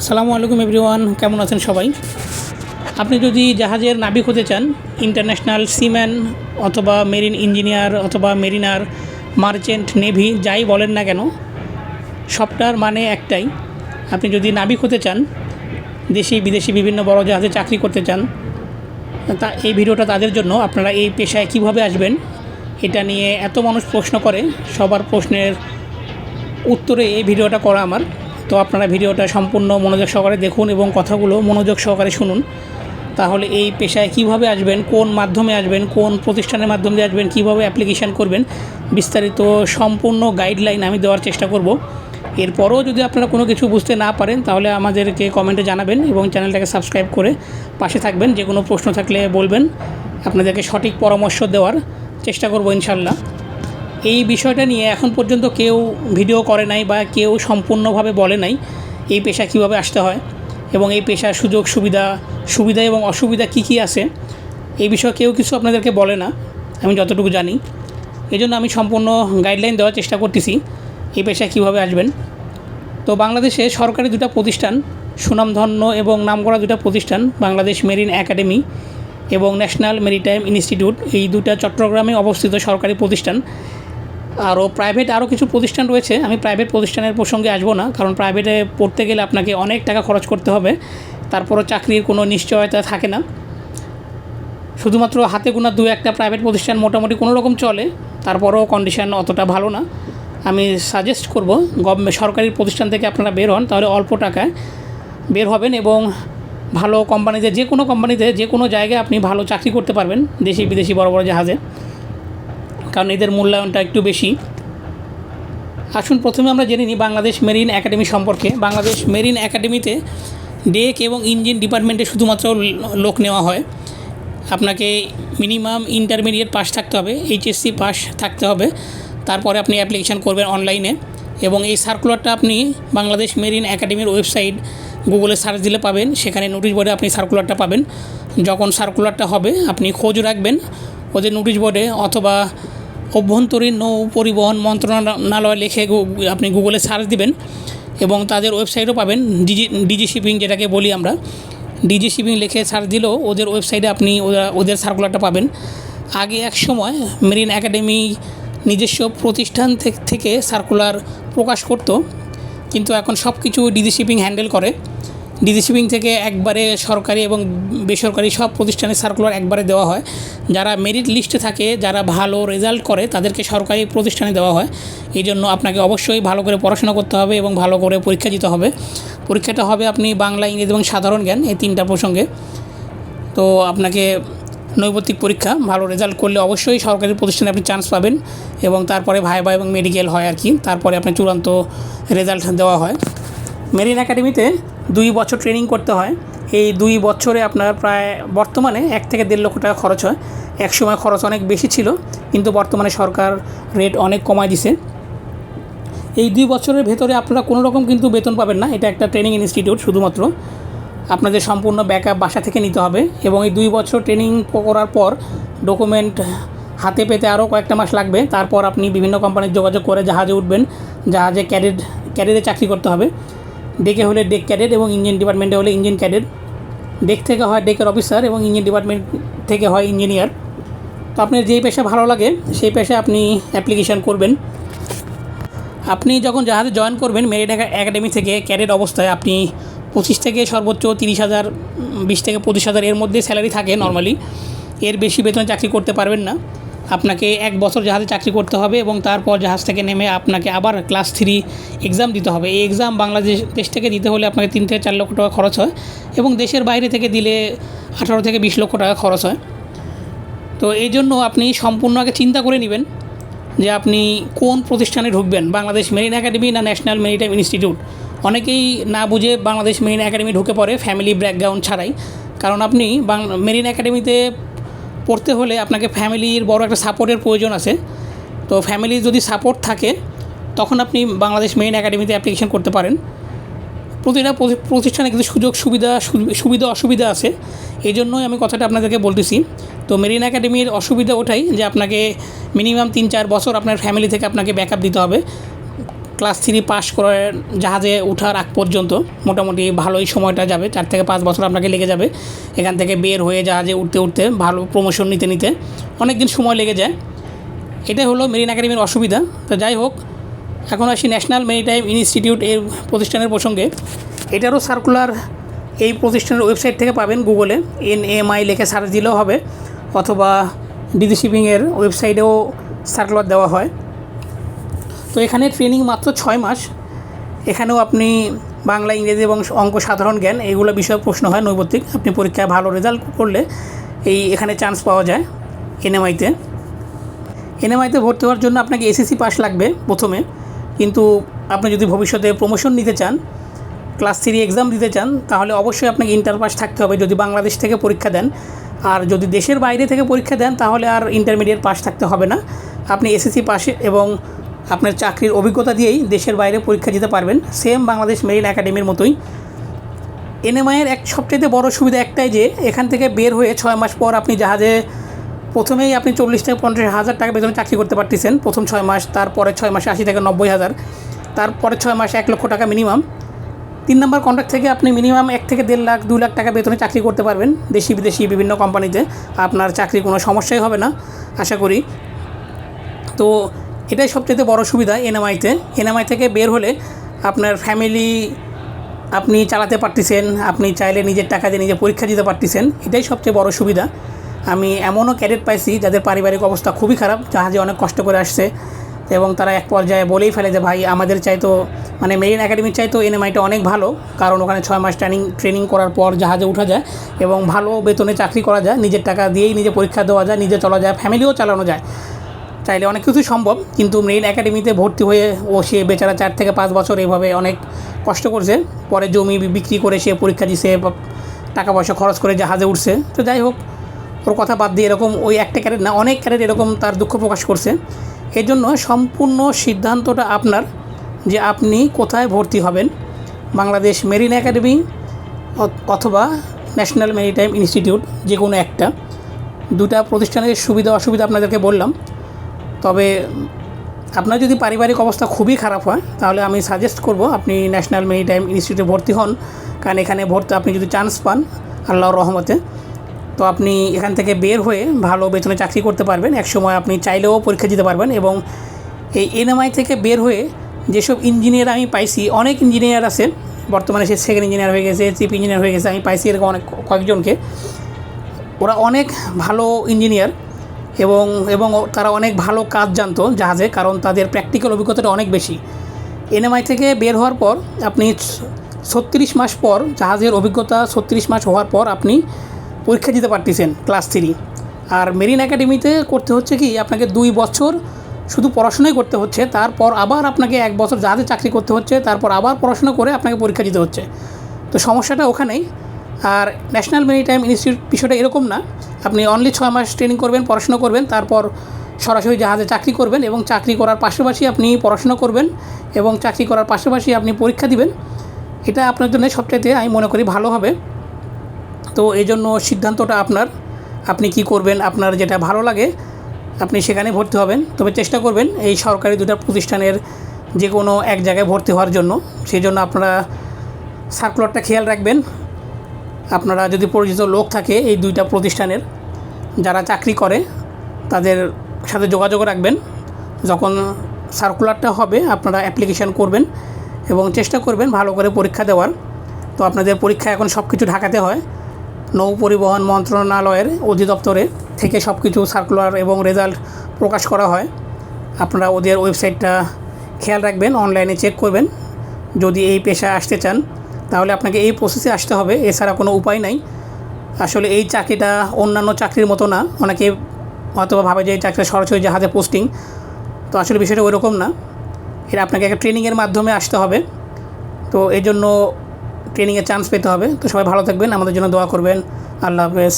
আসসালামু আলাইকুম এভরিওয়ান, কেমন আছেন সবাই? আপনি যদি জাহাজের নাবিক হতে চান, ইন্টারন্যাশনাল সিম্যান অথবা মেরিন ইঞ্জিনিয়ার অথবা মেরিনার, মার্চেন্ট, নেভি, যাই বলেন না কেন, সবটার মানে একটাই, আপনি যদি নাবিক হতে চান, দেশি, বিদেশি বিভিন্ন বড় জাহাজে চাকরি করতে চান, তা এই ভিডিওটা তাদের জন্য, আপনারা এই পেশায় কীভাবে আসবেন, এটা নিয়ে এত মানুষ প্রশ্ন করে, সবার প্রশ্নের উত্তরে এই ভিডিওটা করা আমার। তো আপনারা ভিডিওটা সম্পূর্ণ মনোযোগ সহকারে দেখুন এবং কথাগুলো মনোযোগ সহকারে শুনুন। তাহলে এই পেশায় কীভাবে আসবেন, কোন মাধ্যমে আসবেন, কোন প্রতিষ্ঠানের মাধ্যমে আসবেন, কীভাবে অ্যাপ্লিকেশান করবেন, বিস্তারিত সম্পূর্ণ গাইডলাইন আমি দেওয়ার চেষ্টা করব। এরপরও যদি আপনারা কোনো কিছু বুঝতে না পারেন, তাহলে আমাদেরকে কমেন্টে জানাবেন এবং চ্যানেলটাকে সাবস্ক্রাইব করে পাশে থাকবেন। যে কোনো প্রশ্ন থাকলে বলবেন, আপনাদেরকে সঠিক পরামর্শ দেওয়ার চেষ্টা করব ইনশাল্লাহ এই বিষয়টা নিয়ে এখন পর্যন্ত কেউ ভিডিও করে নাই বা কেউ সম্পূর্ণভাবে বলে নাই এই পেশা কীভাবে আসতে হয় এবং এই পেশার সুযোগ, সুবিধা সুবিধা এবং অসুবিধা কী কী আছে, এই বিষয়ে কেউ কিছু আপনাদেরকে বলে না, আমি যতটুকু জানি। এই জন্য আমি সম্পূর্ণ গাইডলাইন দেওয়ার চেষ্টা করতেছি এই পেশায় কীভাবে আসবেন। তো বাংলাদেশে সরকারি দুটা প্রতিষ্ঠান, সুনামধন্য এবং নামকরা দুটা প্রতিষ্ঠান, বাংলাদেশ মেরিন একাডেমি এবং ন্যাশনাল মেরিটাইম ইনস্টিটিউট, এই দুটা চট্টগ্রামে অবস্থিত সরকারি প্রতিষ্ঠান। আরও প্রাইভেট আরও কিছু প্রতিষ্ঠান রয়েছে। আমি প্রাইভেট প্রতিষ্ঠানের প্রসঙ্গে আসব না, কারণ প্রাইভেটে পড়তে গেলে আপনাকে অনেক টাকা খরচ করতে হবে। তারপরও চাকরির কোনো নিশ্চয়তা থাকে না। শুধুমাত্র হাতে গোনা দু একটা প্রাইভেট প্রতিষ্ঠান মোটামুটি কোনো রকম চলে, তারপরেও কন্ডিশন অতটা ভালো না। আমি সাজেস্ট করব গভর্নমেন্ট সরকারি প্রতিষ্ঠান থেকে আপনারা বের হন, তাহলে অল্প টাকায় বের হবেন এবং ভালো কোম্পানিতে যে কোনো কোম্পানিতে যে কোনো জায়গায় আপনি ভালো চাকরি করতে পারবেন দেশি বিদেশি বড় বড় জাহাজে। কারণ এদের মূল্যায়নটা একটু বেশি। আসুন, প্রথমে আমরা জেনে নিই বাংলাদেশ মেরিন একাডেমি সম্পর্কে। বাংলাদেশ মেরিন একাডেমিতে ডেক এবং ইঞ্জিন ডিপার্টমেন্টে শুধুমাত্র লোক নেওয়া হয়। আপনাকে মিনিমাম ইন্টারমিডিয়েট পাস থাকতে হবে, এইচএসসি পাস থাকতে হবে। তারপরে আপনি অ্যাপ্লিকেশান করবেন অনলাইনে এবং এই সার্কুলারটা আপনি বাংলাদেশ মেরিন একাডেমির ওয়েবসাইট গুগলে সার্চ দিলে পাবেন। সেখানে নোটিশ বোর্ডে আপনি সার্কুলারটা পাবেন। যখন সার্কুলারটা হবে, আপনি খোঁজ রাখবেন। ওদের নোটিশ বোর্ডে অথবা অভ্যন্তরীণ নৌ পরিবহন মন্ত্রণালয় লিখে আপনি গুগলে সার্চ দিবেন এবং তাদের ওয়েবসাইটও পাবেন, ডিজি ডিজি শিপিং যেটাকে বলি আমরা। ডিজি শিপিং লিখে সার্চ দিলেও ওদের ওয়েবসাইটে আপনি ওদের সার্কুলারটা পাবেন। আগে এক সময় মেরিন একাডেমি নিজস্ব প্রতিষ্ঠান থেকে সার্কুলার প্রকাশ করতো, কিন্তু এখন সব কিছু ডিজি শিপিং হ্যান্ডেল করে। ডিজি শিপিং থেকে একবারে সরকারি এবং বেসরকারি সব প্রতিষ্ঠানের সার্কুলার একবারে দেওয়া হয়। যারা মেরিট লিস্টে থাকে, যারা ভালো রেজাল্ট করে, তাদেরকে সরকারি প্রতিষ্ঠানে দেওয়া হয়। এই জন্য আপনাকে অবশ্যই ভালো করে পড়াশোনা করতে হবে এবং ভালো করে পরীক্ষা দিতে হবে। পরীক্ষাটা হবে আপনি বাংলা, ইংরেজি এবং সাধারণ জ্ঞান, এই তিনটা প্রসঙ্গে। তো আপনাকে নৈবতিক পরীক্ষা, ভালো রেজাল্ট করলে অবশ্যই সরকারি প্রতিষ্ঠানে আপনি চান্স পাবেন এবং তারপরে ভাইবা এবং মেডিকেল হয় আর কি। তারপরে আপনার চূড়ান্ত রেজাল্ট দেওয়া হয়। মেরিন একাডেমিতে দুই বছর ট্রেনিং করতে হয়। এই দুই বছরে আপনার প্রায় বর্তমানে এক থেকে দেড় লক্ষ টাকা খরচ হয়। এক সময় খরচ অনেক বেশি ছিল, কিন্তু বর্তমানে সরকার রেট অনেক কমায় দিছে। এই দুই বছরের ভেতরে আপনারা কোনো রকম কিন্তু বেতন পাবেন না, এটা একটা ট্রেনিং ইনস্টিটিউট শুধুমাত্র। আপনাদের সম্পূর্ণ ব্যাকআপ বাসা থেকে নিতে হবে এবং এই দুই বছর ট্রেনিং করার পর ডকুমেন্ট হাতে পেতে আরও কয়েকটা মাস লাগবে। তারপর আপনি বিভিন্ন কোম্পানির যোগাযোগ করে জাহাজে উঠবেন। জাহাজে ক্যাডেট ক্যাডেটে চাকরি করতে হবে। ডেকে হলে ডেক ক্যাডেট এবং ইঞ্জিন ডিপার্টমেন্টে হলে ইঞ্জিন ক্যাডেট ডেক থেকে হয় ডেকের অফিসার এবং ইঞ্জিন ডিপার্টমেন্ট থেকে হয় ইঞ্জিনিয়ার তো আপনার যেই পেশা ভালো লাগে, সেই পেশায় আপনি অ্যাপ্লিকেশান করবেন। আপনি যখন জাহাজে জয়েন করবেন মেরিট একাডেমি থেকে ক্যাডেট অবস্থায় আপনি পঁচিশ থেকে সর্বোচ্চ তিরিশ হাজার বিশ থেকে পঁচিশ হাজার এর মধ্যে স্যালারি থাকে নর্মালি এর বেশি বেতনে চাকরি করতে পারবেন না। আপনাকে এক বছর জাহাজে চাকরি করতে হবে এবং তারপর জাহাজ থেকে নেমে আপনাকে আবার ক্লাস থ্রি এক্সাম দিতে হবে। এই এক্সাম বাংলাদেশ, দেশ থেকে দিতে হলে আপনাকে তিন থেকে চার লক্ষ টাকা খরচ হয় এবং দেশের বাইরে থেকে দিলে আঠারো থেকে বিশ লক্ষ টাকা খরচ হয়। তো এই জন্য আপনি সম্পূর্ণ আগে চিন্তা করে নেবেন যে আপনি কোন প্রতিষ্ঠানে ঢুকবেন, বাংলাদেশ মেরিন একাডেমি না ন্যাশনাল মেরিটাইম ইনস্টিটিউট অনেকেই না বুঝে বাংলাদেশ মেরিন একাডেমি ঢুকে পড়ে ফ্যামিলি ব্যাকগ্রাউন্ড ছাড়াই। কারণ আপনি মেরিন একাডেমিতে পড়তে হলে আপনাকে ফ্যামিলির বড় একটা সাপোর্টের প্রয়োজন আছে। তো ফ্যামিলির যদি সাপোর্ট থাকে, তখন আপনি বাংলাদেশ মেইন একাডেমিতে অ্যাপ্লিকেশন করতে পারেন। প্রতিটা প্রতি- প্রতিষ্ঠানে কিন্তু সুযোগ সুবিধা সুবিধা, অসুবিধা আছে। এই জন্যই আমি কথাটা আপনাদেরকে বলতেছি। তো মেরিন একাডেমির অসুবিধা ওঠাই যে আপনাকে মিনিমাম তিন চার বছর আপনার ফ্যামিলি থেকে আপনাকে ব্যাকআপ দিতে হবে। ক্লাস থ্রি পাস করে জাহাজে ওঠার আগ পর্যন্ত মোটামুটি ভালোই সময়টা যাবে, চার থেকে পাঁচ বছর আপনাকে লেগে যাবে। এখান থেকে বের হয়ে জাহাজে উঠতে উঠতে ভালো প্রমোশন নিতে নিতে অনেক দিন সময় লেগে যায়। এটাই হলো মেরিন একাডেমির অসুবিধা। তো যাই হোক, এখন আসি ন্যাশনাল মেরিটাইম ইনস্টিটিউট এর প্রতিষ্ঠানের প্রসঙ্গে। এটারও সার্কুলার এই প্রতিষ্ঠানের ওয়েবসাইট থেকে পাবেন গুগলে এন এম আই লিখে সার্চ দিলেও হবে, অথবা ডিজি শিপিংয়ের ওয়েবসাইটেও সার্কুলার দেওয়া হয়। তো এখানে ট্রেনিং মাত্র ছয় মাস। এখানেও আপনি বাংলা, ইংরেজি এবং অঙ্ক সাধারণ জ্ঞান, এইগুলো বিষয়ে প্রশ্ন হয় নৈবত্তিক। আপনি পরীক্ষায় ভালো রেজাল্ট করলে এই এখানে চান্স পাওয়া যায় এনএমআইতে এনএমআইতে ভর্তি হওয়ার জন্য আপনাকে এসএসসি পাস লাগবে প্রথমে। কিন্তু আপনি যদি ভবিষ্যতে প্রমোশন নিতে চান ক্লাস থ্রি এক্সাম দিতে চান, তাহলে অবশ্যই আপনাকে ইন্টার পাস থাকতে হবে যদি বাংলাদেশ থেকে পরীক্ষা দেন। আর যদি দেশের বাইরে থেকে পরীক্ষা দেন, তাহলে আর ইন্টারমিডিয়েট পাস থাকতে হবে না। আপনি এসএসসি পাশে এবং আপনার চাকরির অভিজ্ঞতা দিয়েই দেশের বাইরে পরীক্ষা দিতে পারবেন। সেম বাংলাদেশ মেরিন একাডেমির মতোই। এনএমআইয়ের এক সবচেয়ে বড় সুবিধা একটাই যে, এখান থেকে বের হয়ে ছয় মাস পর আপনি জাহাজে প্রথমেই আপনি চল্লিশ থেকে পঞ্চাশ হাজার টাকা বেতনে চাকরি করতে পারতেছেন। প্রথম ছয় মাস, তারপরে ছয় মাসে আশি থেকে নব্বই হাজার, তারপরে ছয় মাসে এক লক্ষ টাকা মিনিমাম তিন নম্বর কন্ট্রাক্ট থেকে আপনি মিনিমাম এক থেকে দেড় লাখ দু লাখ টাকা বেতনে চাকরি করতে পারবেন দেশি বিদেশি বিভিন্ন কোম্পানিতে আপনার চাকরি কোনো সমস্যাই হবে না, আশা করি। তো এটাই সবচেয়ে বড় সুবিধা এনএমআইতে। এনএমআই থেকে বের হলে আপনার ফ্যামিলি, আপনি চালাতে পারতেছেন, আপনি চাইলে নিজের টাকা দিয়ে নিজে পরীক্ষা দিতে পারতেছেন, এটাই সবচেয়ে বড় সুবিধা। আমি এমনও ক্যাডেট পাইছি যাদের পারিবারিক অবস্থা খুবই খারাপ, জাহাজে অনেক কষ্ট করে আসছে এবং তারা এক পর্যায়ে বলেই ফেলে যে, ভাই, আমাদের চাইতো মানে মেরিন একাডেমির চাইতো এনএমআইটা অনেক ভালো, কারণ ওখানে ছয় মাস ট্রেনিং ট্রেনিং করার পর জাহাজে ওঠা যায় এবং ভালো বেতনে চাকরি করা যায়, নিজের টাকা দিয়েই নিজে পরীক্ষা দেওয়া যায়, নিজে চলা যায়, ফ্যামিলিও চালানো যায়। চাইলে অনেক কিছুই সম্ভব, কিন্তু মেরিন একাডেমিতে ভর্তি হয়ে ও সে বেচারা চার থেকে পাঁচ বছর এভাবে অনেক কষ্ট করছে। পরে জমি বিক্রি করে সে পরীক্ষা দিছে টাকা পয়সা খরচ করে জাহাজে উঠছে। তো যাই হোক, ওর কথা বাদ দিয়ে এরকম ওই একটা ক্যারেট না, অনেক ক্যারেট এরকম তার দুঃখ প্রকাশ করছে। এর জন্য সম্পূর্ণ সিদ্ধান্তটা আপনার যে আপনি কোথায় ভর্তি হবেন। বাংলাদেশ মেরিন একাডেমি অথবা ন্যাশনাল মেরিটাইম ইনস্টিটিউট যে কোনো একটা। দুটা প্রতিষ্ঠানের সুবিধা অসুবিধা আপনাদেরকে বললাম। তবে আপনার যদি পারিবারিক অবস্থা খুবই খারাপ হয়, তাহলে আমি সাজেস্ট করব আপনি ন্যাশনাল মেরিটাইম ইনস্টিটিউটে ভর্তি হন। কারণ এখানে ভর্তি আপনি যদি চান্স পান, আল্লাহর রহমতে, তো আপনি এখান থেকে বের হয়ে ভালো বেতনে চাকরি করতে পারবেন। এক সময় আপনি চাইলেও পরীক্ষা দিতে পারবেন এবং এই এনএমআই থেকে বের হয়ে যেসব ইঞ্জিনিয়ার আমি পাইছি, অনেক ইঞ্জিনিয়ার আছে, বর্তমানে সে সেকেন্ড ইঞ্জিনিয়ার হয়ে গেছে চিফ ইঞ্জিনিয়ার হয়ে গেছে, আমি পাইছি এরকম অনেক কয়েকজনকে। ওরা অনেক ভালো ইঞ্জিনিয়ার এবং এবং তারা অনেক ভালো কাজ জানতো জাহাজে, কারণ তাদের প্র্যাকটিক্যাল অভিজ্ঞতাটা অনেক বেশি। এনএমআই থেকে বের হওয়ার পর আপনি ছত্রিশ মাস পর, জাহাজের অভিজ্ঞতা ছত্রিশ মাস হওয়ার পর আপনি পরীক্ষা দিতে পারতেছেন ক্লাস থ্রি আর মেরিন একাডেমিতে করতে হচ্ছে কি, আপনাকে দুই বছর শুধু পড়াশোনাই করতে হচ্ছে, তারপর আবার আপনাকে এক বছর জাহাজে চাকরি করতে হচ্ছে, তারপর আবার পড়াশোনা করে আপনাকে পরীক্ষা দিতে হচ্ছে। তো সমস্যাটা ওখানেই। আর ন্যাশনাল মেরিটাইম ইনস্টিটিউট বিষয়টা এরকম না। আপনি অনলি ছয় মাস ট্রেনিং করবেন, পড়াশোনা করবেন, তারপর সরাসরি জাহাজে চাকরি করবেন এবং চাকরি করার পাশাপাশি আপনি পড়াশোনা করবেন এবং চাকরি করার পাশাপাশি আপনি পরীক্ষা দিবেন। এটা আপনার জন্য সবচাইতে আমি মনে করি ভালো হবে। তো এই জন্য সিদ্ধান্তটা আপনার, আপনি কি করবেন, আপনার যেটা ভালো লাগে, আপনি সেখানে ভর্তি হবেন। তবে চেষ্টা করবেন এই সরকারি দুটা প্রতিষ্ঠানের যে কোনো এক জায়গায় ভর্তি হওয়ার জন্য। সেই জন্য আপনারা সার্কুলারটা খেয়াল রাখবেন। আপনারা যদি পরিচিত লোক থাকে এই দুইটা প্রতিষ্ঠানের, যারা চাকরি করে, তাদের সাথে যোগাযোগ রাখবেন। যখন সার্কুলারটা হবে, আপনারা অ্যাপ্লিকেশান করবেন এবং চেষ্টা করবেন ভালো করে পরীক্ষা দেওয়ার। তো আপনাদের পরীক্ষা এখন সব কিছু ঢাকাতে হয়। নৌ পরিবহন মন্ত্রণালয়ের অধিদপ্তরে থেকে সব কিছু সার্কুলার এবং রেজাল্ট প্রকাশ করা হয়। আপনারা ওদের ওয়েবসাইটটা খেয়াল রাখবেন অনলাইনে চেক করবেন। যদি এই পেশায় আসতে চান তাহলে আপনাকে এই প্রসেসে আসতে হবে, এছাড়া কোনো উপায় নাই। আসলে এই চাকরিটা অন্যান্য চাকরির মতো না, অনেকে হয়তো ভাবে যে এই চাকরিটা সরাসরি জাহাজে পোস্টিং তো আসলে বিষয়টা ওইরকম না। এটা আপনাকে একটা ট্রেনিংয়ের মাধ্যমে আসতে হবে, তো এই জন্য ট্রেনিংয়ে চান্স পেতে হবে। তো সবাই ভালো থাকবেন, আমাদের জন্য দোয়া করবেন। আল্লাহ হাফেজ।